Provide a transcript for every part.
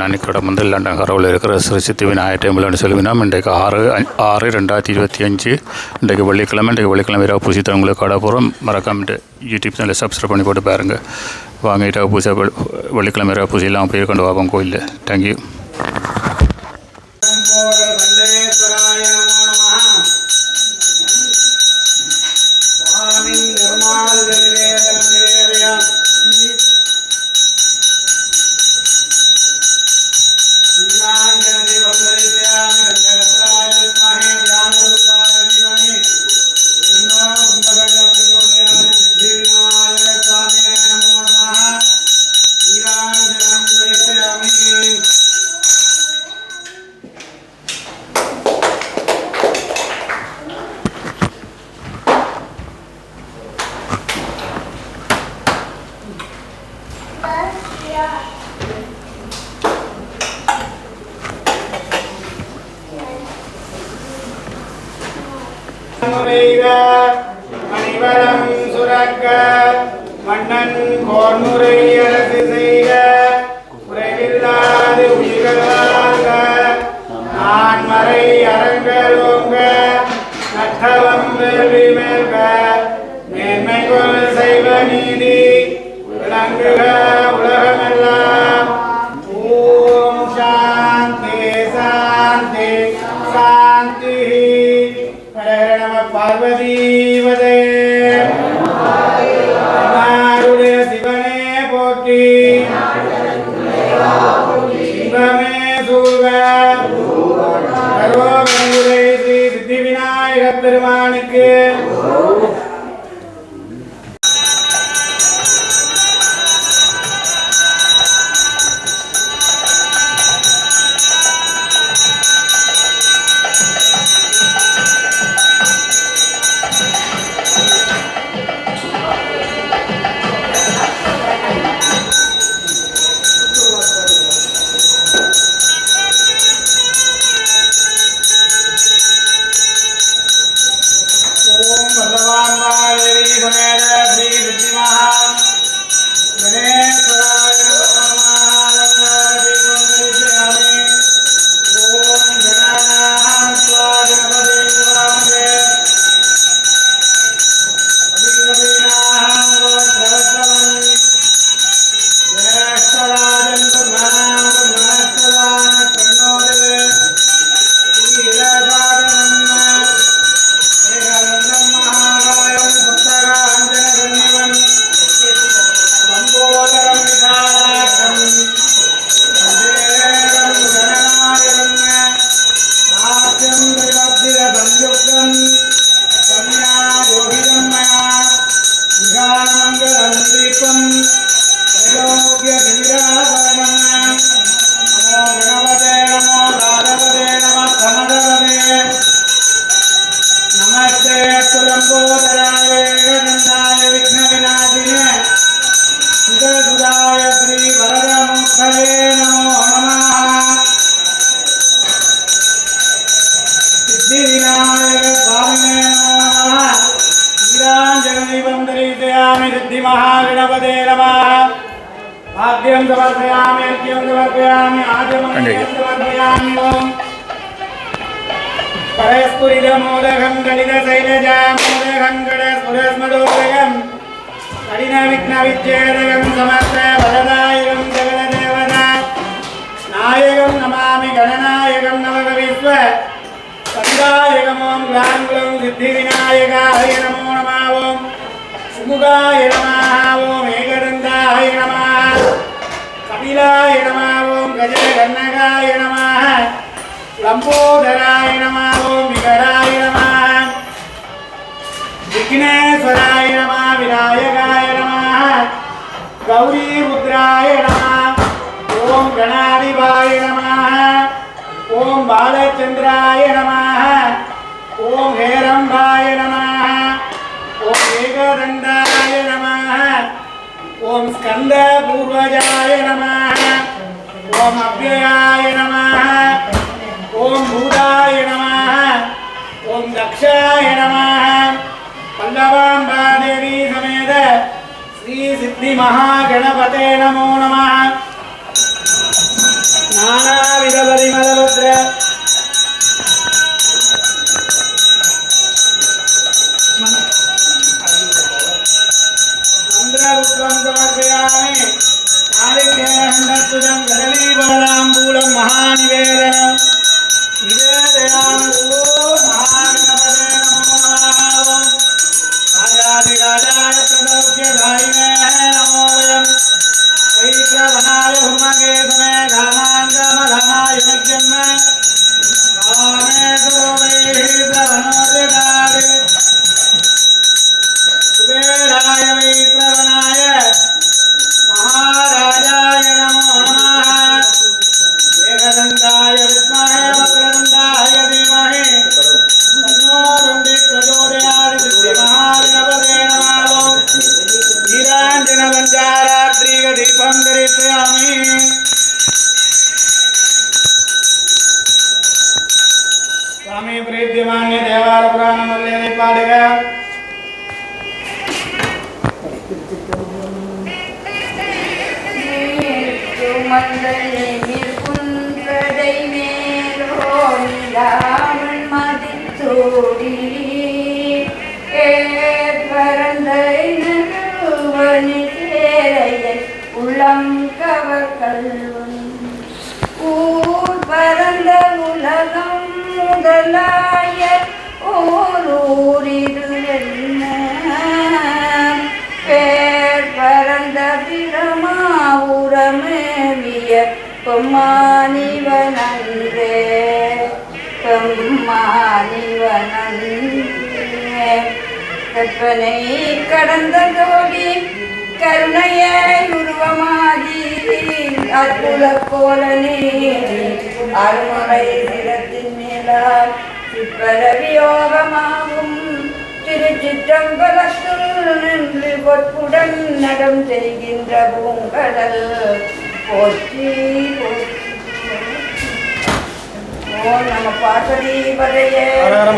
நண்பர்களே வணக்கம் நன்னிக்கடம் வந்து லண்டன் கரவில் இருக்கிற ஸ்ரீ சித்தி விநாயகர் டெம்பிள்னு சொல்லுவினோம் இன்றைக்கு ஆறு ஆறு ரெண்டாயிரத்தி இருபத்தி அஞ்சு இன்றைக்கு வெள்ளிக்கிழமை இன்றைக்கு வெள்ளிக்கிழமை இரவு பூசி தரவங்களுக்கு கடை போகிறோம் மறக்காமட்டு யூடியூப் சேனலில் சப்ஸ்கிரைப் பண்ணி போட்டு பாருங்கள் வாங்க இரவு பூசை வெள்ளிக்கிழமை இரவு பூசி எல்லாம் போய் கொண்டு வாபம் கோயிலில் தேங்க்யூ கௌமுகாய நம ஓம் ஏகடந்தாய நம கபிலாய நம ஓம் கஜகன்னகாய நம லம்போதராய நம ஓம் விகராய நம விக்னேஸ்வராய நம விநாயகாய நம கௌரி ருத்ராய நம ஓம் கணாதிபாய நம ஓம் பாலச்சந்திராய நம ஓம் ஹேரம்பாய ఓం ఏకదండాయ నమ. ఓం స్కంద పూర్వజాయ నమ. ఓం అవ్యయాయ నమ. ఓం భూతాయ నమ. ఓం దక్షాయ నమ. పల్లవాంబాదేవి సమేత శ్రీ సిద్ధి మహాగణపతే నమో నమ. నానావిధ పరిమళ ప్రస్తుతం కదలీబలాంబూలం మహానివేదన నివేదయామి கல்வன் ஊர் பரந்த உலகம் முதலாய ஓர் ஊரிது என்ன பேர் பரந்த பிரமா உரமேவிய பொம்மானிவனன்றே. பொம்மானிவனன்றே. கற்பனை கடந்த ஜோடி கருணையை உருவமாகி அற்புத கோலனே அருமலை நிலத்தின் மேலால் சிற்பரவியோகமாகும் திருச்சிற்றம்பலத்துள் நின்று பொற்புடன் நடம் செய்கின்ற பூங்கடல் போற்றி ஓ நம பார்வதி பதையே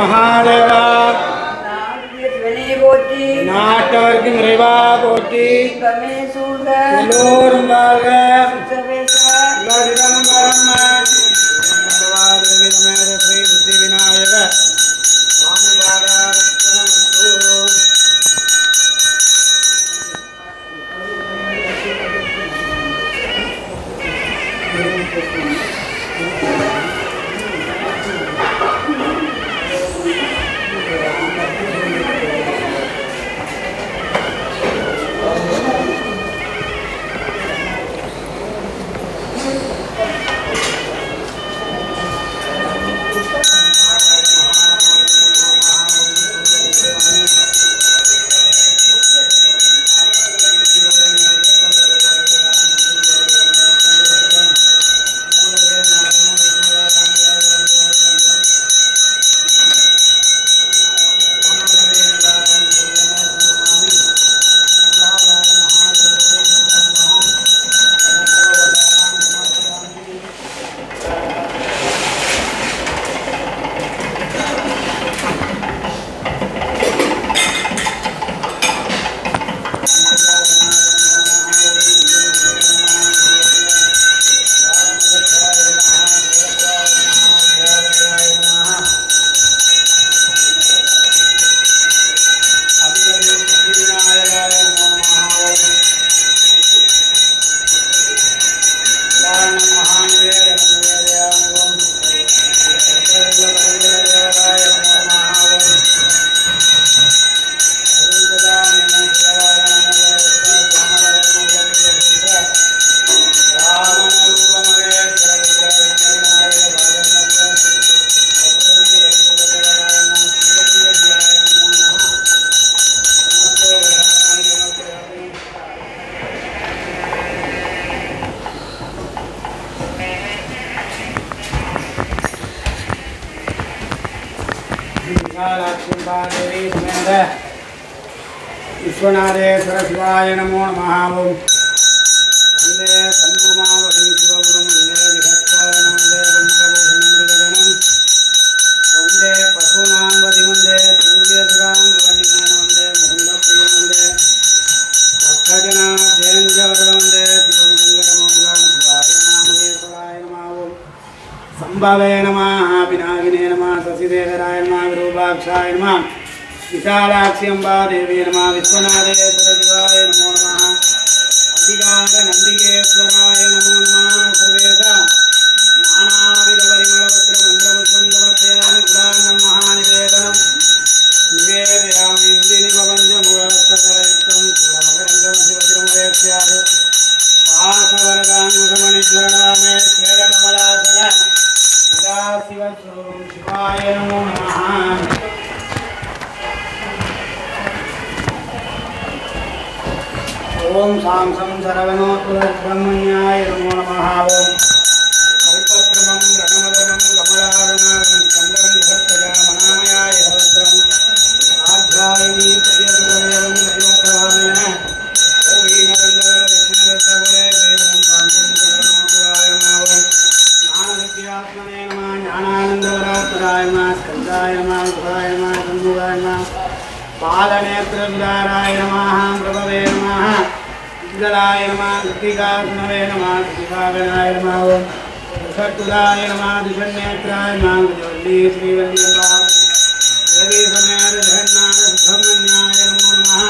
மகாதேவா போற்றி நாட்டவர்க்கு நிறைவா போற்றி சிவமே சூழ்க எல்லோரும் வாழ்க சிவபேசவா உலகிடம் பரம தேவி சமேத ஸ்ரீ சித்தி விநாயக விஸ்வநாதேஸ்வர சிவாய நமோ நமஹாவும் வந்தே சம்பூமாவகம் சிவகுரும் வந்தே ஜெகத்காரணம் வந்தே பன்னகபூஷண முருககணம். வந்தே பசுனாம் பதிமந்தே சூரியசுகாங்க வன்னியான வந்தே முகுந்த பிரியம் வந்தே பக்தஜனா ஜெயஞ்சவர்கள் வந்தே சிவம் சங்கடமோகலாம் சிவாய நாமதேஸ்வராய நமாவும் சம்பவே நமா விநாயகனே நமா சசிதேகராய நமா விரூபாட்சாய நமா விசாலாட்சி அம்பா தேவி நம விஸ்வநாதே துரதிவாய நமோ நம அதிகார நந்திகேஸ்வராய நமோ நம சுவேத நானாவித பரிமளபத்ர மந்திரமுத்வந்தவர்த்தயாமி குலாண்ணம் மகாநிவேதனம் நிவேதயாமி இந்தினி பவஞ்ச முகவஸ்தகரயுக்தம் குலமகரங்கமதிவஜ்ரமுதேசியாது பாசவரதாங்குகமணிஜுரணவாமே ஸ்வேரகமலாசன சதாசிவஸ்வரூபம் சிவாய நமோ நம ஓம் சாம் சம் சரவணோத்புதரமணியாய நமோ நம ஓம் கல்பத்ரமம் ரணமதமம் கமலாரணம் ஸ்கந்தம் முகத்கஜா மனாமயாய சகஸ்ரம் ஆத்யாயினி பிரியதுரவேதம் தைவத்தவாமேன பாலநேத்திரவிதாராய நமாக பிரபவே நமாக ज्ञानानन्दवरात्मराय नमः स्कन्दाय नमः सुधाय नमः सन्मुखाय नमः पालनेत्रविदाराय नमः प्रभवे नमः विद्गलाय नमः कृतिकात्मवे नमः कृतिकागणाय नमः ॐ सत्तुदाय नमः दिशन्नेत्राय नमः गुजवल्ली श्रीवल्लीम्बा देवी समेत जगन्नाथ सुब्रह्मण्याय नमो नमः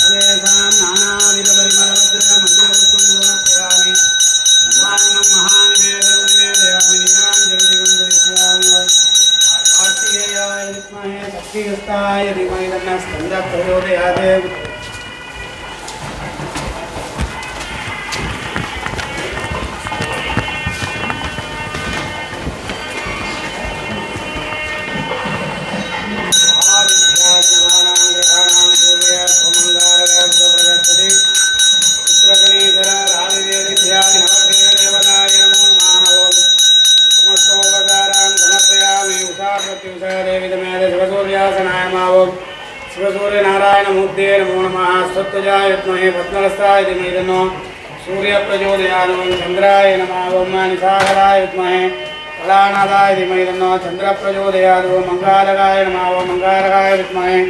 सर्वेषां नानाविधपरिमलभद्रमन्त्रपुष्पं समर्पयामि स्वान्नं महानिवेदनं निवेदयामि नीराञ्जलिदिवं दर्शयामि वै कार्तिकेयाय विद्महे शक्तिहस्ताय धीमहि तन्नः स्कन्दः प्रचोदयात् विद्महे पद्महस्ताय धीमहि तन्नो सूर्यप्रचोदयात् चन्द्राय नमः। ओम् निशाकराय विद्महे। कलानादाय धीमहि तन्नो चन्द्रप्रचोदयात् मङ्गारकाय नमः। ओम् मङ्गारकाय विद्महे।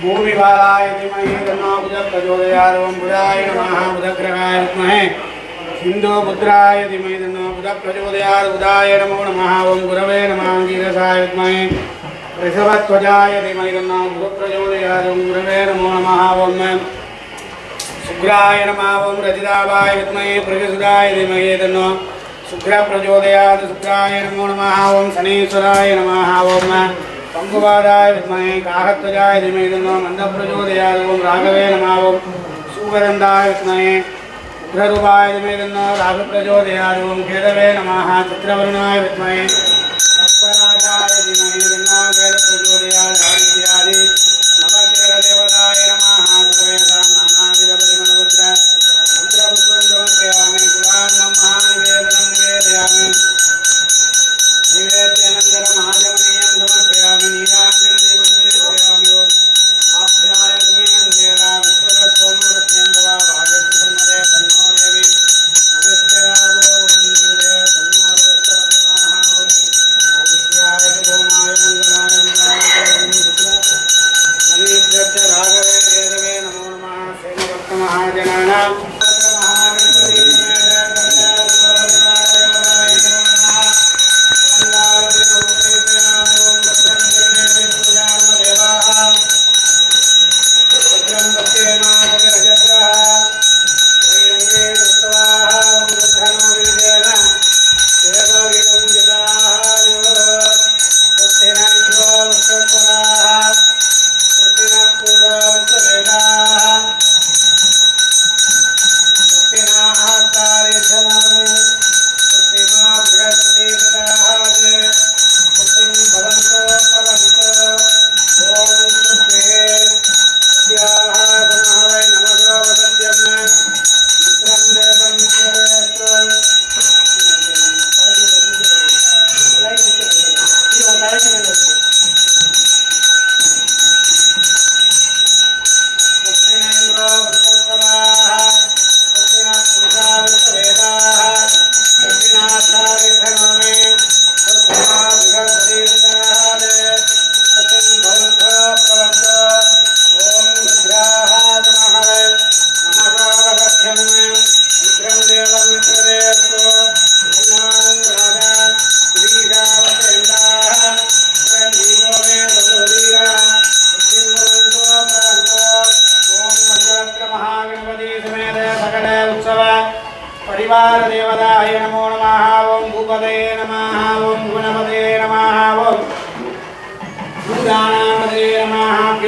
भूमिबालाय धीमहि तन्नो बुधप्रचोदयात् ओम् बुधाय नमः। बुधग्रहाय विद्महे। हिन्दुपुत्राय धीमहि तन्नो बुधप्रचोदयात् बुधाय नमो नमः। ओम् गुरवे नमः। गिरसाय विद्महे। वृषभध्वजाय धीमहि तन्नो गुरुप्रचोदयात् ओम् गुरवे नमो नमः। ओं ശുക്രായ നമാവും രചിതാവായ വിദ്മയെ പ്രജസുരായ ധീമഹേ തന്നോ. ശുക്ര പ്രചോദയാത് ശുക്രായ നമോ നമാവം ശനീശ്വരായ നമാവും പങ്കുപാതായ വിദ്മയെ കാഹത്വരായ ധീമഹേ തന്നോ. മന്ദപ്രചോദയാതവും രാഘവേ നമാവും സൂകരന്തായ വിദ്മയെ ഉഗ്രരൂപായ ധീമഹേ തന്നോ. രാഘപ്രചോദയാതവും ഖേദവേ നമാ ചിത്രവരുണായ വിദ്മയെ സർപ്പരാജായ ധീമഹേ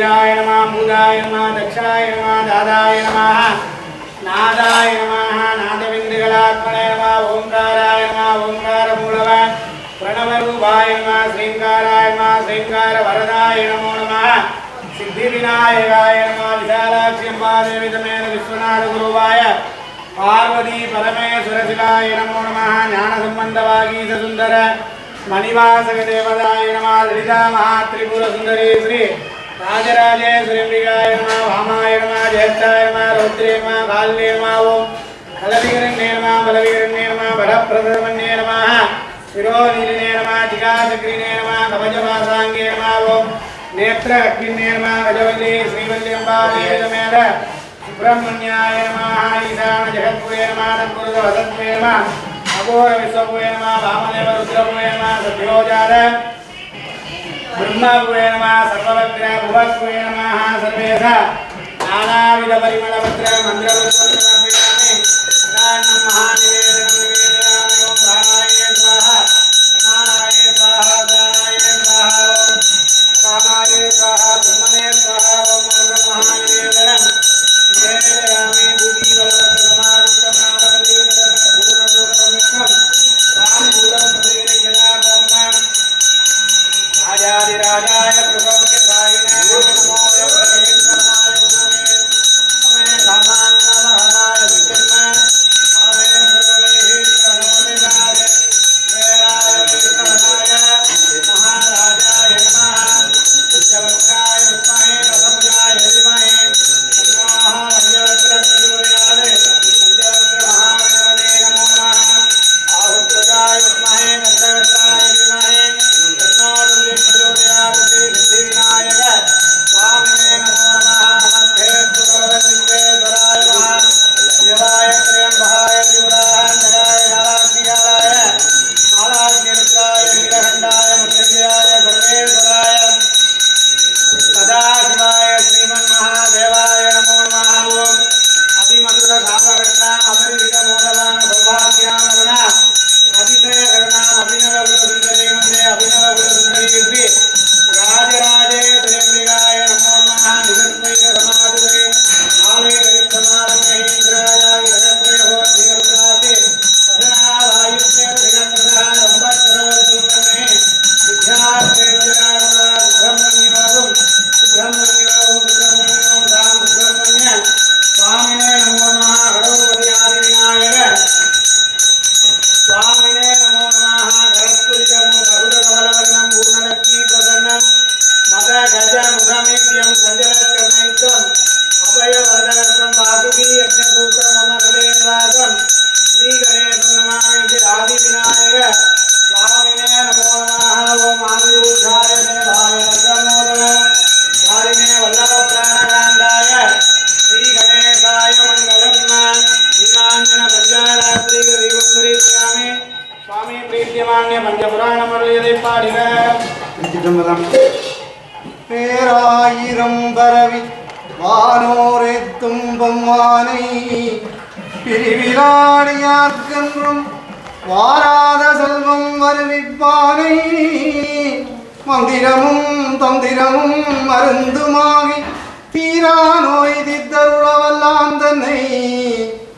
वीराय नमः मूलाय नमः दक्षाय नमः दादाय नमः नादाय नमः नादविन्दगलात्मने नमः ओङ्काराय नमः ओङ्कारमूलव प्रणवरूपाय नमः श्रीङ्काराय नमः श्रीङ्कारवरदाय नमो नमः सिद्धिविनायकाय नमः विशालाक्षिम्बादेवि तमेन विश्वनाथगुरुवाय ಪಾರ್ವತಿ ಪರಮೇಶ್ವರ ಶಿವಾಯ ನಮೋ ನಮಃ ಜ್ಞಾನ ಸಂಬಂಧವಾಗಿ ಸುಂದರ ಮಣಿವಾಸಕ ದೇವದಾಯ ನಮಃ ಲಲಿತಾ ಮಹಾ ತ್ರಿಪುರ ಸುಂದರಿ ಶ್ರೀ రాజరాజేశ్వరిమిగాయ మా వామాయ మా జ్యేష్ఠాయ మా రౌద్రే మా కాళనే మా ఓం నలవిగరన్నే మా బలవిగరన్నే మా బలప్రదమన్నే నమ శిరోనీలినే నమ జిగాసగ్రినే నమ కవచమాసాంగే నమ ఓం నేత్ర అగ్నిన్నే నమ గజవల్లి శ్రీవల్లింబాదేదమేద సుబ్రహ్మణ్యాయ నమ బ్రహ్మభువే నమ సర్వభద్ర భువస్వే నమ సర్వేష నానావిధ పరిమళభద్ర మంత్రభద్రామి సదాన్నం మహానివేదనం నివేదయామి ఓం ప్రాణాయ స్వాహ ప్రాణాయ స్వాహ ప్రాణాయ രാജാതിരാജായ மந்திரமும் தந்திரமும் மருந்துமாகி தீரா நோய் தித்தருளவல்லான் தன்னை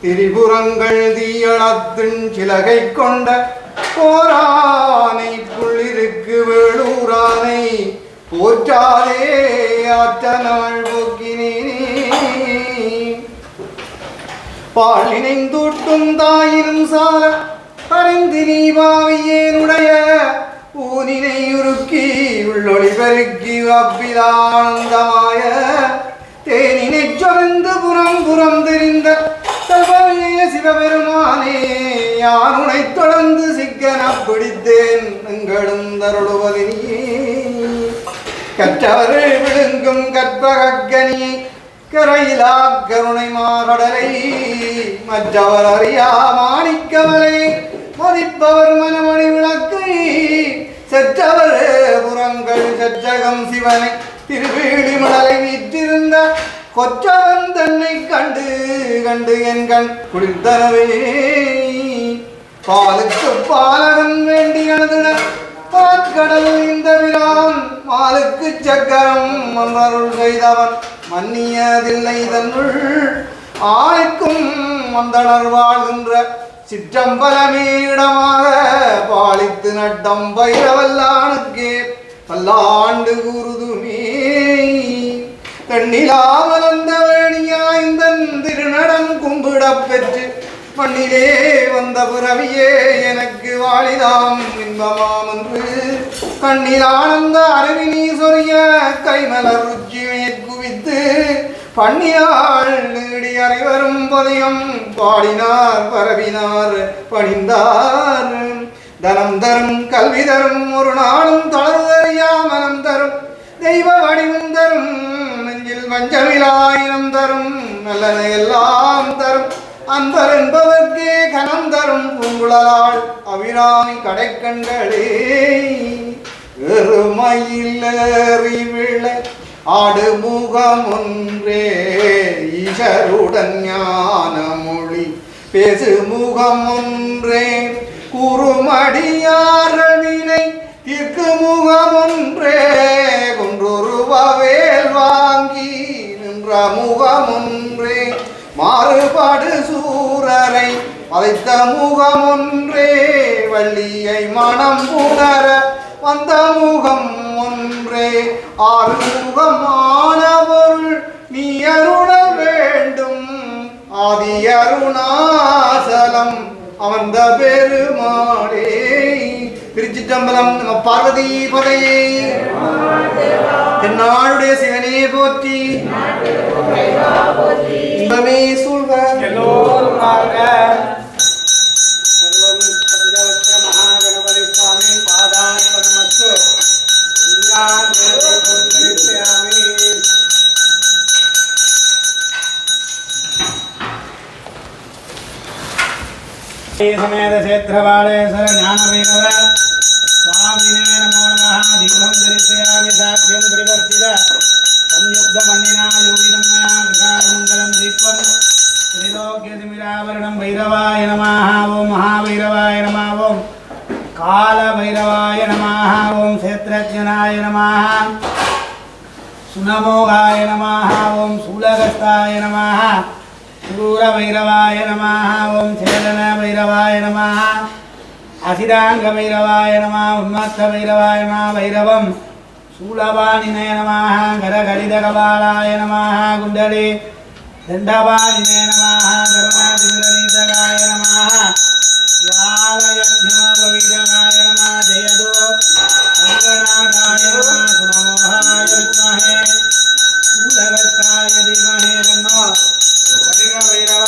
திரிபுரங்கள் தீயளத்தின் சிலகை கொண்ட போரானை புள்ளிருக்கு வேளூரானை போற்றாதே ஆற்றனவள் போக்கினேனே. பாலினைந்தூட்டும் தாயினும் சால அறிந்து பாவியேனுடைய ஊனினை உருக்கி உள்ளொளி பெருக்கி அப்பிதானந்தமாய தேனினை சொரிந்து புறம் புறம் தெரிந்த செல்வமே சிவபெருமானே யானுனை தொடர்ந்து சிக்கன பிடித்தேன் எங்களும் தருளுவதினியே கற்றவர்கள் விழுங்கும் கற்பகக்கனியை கரையிலா கருணை மாகடலை மற்றவர் அறியா மாணிக்கவலை மதிப்பவர் மனமணி விளக்கை செற்றவர் புறங்கள் செற்றகம் சிவனை திருவேணி மடலை வீற்றிருந்த கொற்றவன் தன்னை கண்டு கண்டு என் கண் குளிர்ந்தனவே பாலுக்கு பாலகன் வேண்டி அழுதிட பாற்கடல் இந்த விரான் மாலுக்கு சக்கரம் மன்றருள் செய்தவன் மன்னியதில்லை தன்னுள். ஆய்க்கும் மந்தனர் வாழ்கின்ற சிற்றம்பலமே இடமாக பாலித்து நட்டம் பைரவல்லானுக்கே பல்லாண்டு கூறுதுமே கண்ணிலாமலந்த வேணியாய்ந்தன் திருநடம் கும்பிடப் பெற்று பண்ணிலே வந்த புறவியே எனக்கு வாழிதாம் இன்பமாம் என்று. கண்ணில் ஆனந்த அருவினி சொரிய கைமலர் ருச்சி மேற்குவித்து பண்ணினாள் நீடி அனைவரும் பதியம் பாடினார் பரவினார் பணிந்தார். தனம் தரும் கல்வி தரும் ஒரு நாளும் தளர்வறியா மனம் தரும். தெய்வ வடிவம் தரும் நெஞ்சில் வஞ்சமிலாயினம் தரும் நல்லன எல்லாம் தரும். அன்பர் என்பதற்கே கனம் தரும் பூங்குழலாள் அபிராமி கடைக்கண்களே. எருமையில் ஏறி ஆடு முகமுன்றே ஈஷருடன் ஞான மொழி பேசு முகம் ஒன்றே குறுமடியார்கள் வினை தீர்க்கு முகம் வாங்கி நின்ற முகமுன்றே. மாறுபாடு சூரரை வளைத்த முகம் ஒன்றே வள்ளியை மனம் புணர வந்த முகம் ஒன்றே. ஆறு முகமான நீ அருண வேண்டும் ஆதி அருணாசலம் அமர்ந்த பெருமாளே. திருச்சிற்றம்பலம் நம்ம பார்வதி பதையே. தென்னாளுடைய சிவனே போற்றி. இன்பமே తామినే నమో నమ దీపం దర్శయామి సాఖ్యం ప్రవర్తిత సంయుక్తమన్నినాయోగితం మయా వికారమంగళం దీపం త్రిలోక్యతిమిరావరణం భైరవాయ నమః ఓం మహాభైరవాయ నమః ఓం కాళభైరవాయ నమః ఓం క్షేత్రజ్ఞనాయ నమః సునమోగాయ నమః ఓం శూలగస్తాయ నమః క్రూరభైరవాయ నమః ఓం చేలనభైరవాయ నమః అసిరాంగ భైరవాయ నమ ఉన్మత్త భైరవాయ నమ భైరవం శూలవాణినే నమ గరగలిద కపాలాయ నమ గుండలి దండవాణినే నమ గరమాదిగలితగాయ నమ వ్యాలయజ్ఞోపవిదగాయ నమ జయదో రంగనాథాయ నమ గుణమోహాయ విద్మహే శూలగస్తాయ ధీమహే నన్నో కటిక భైరవ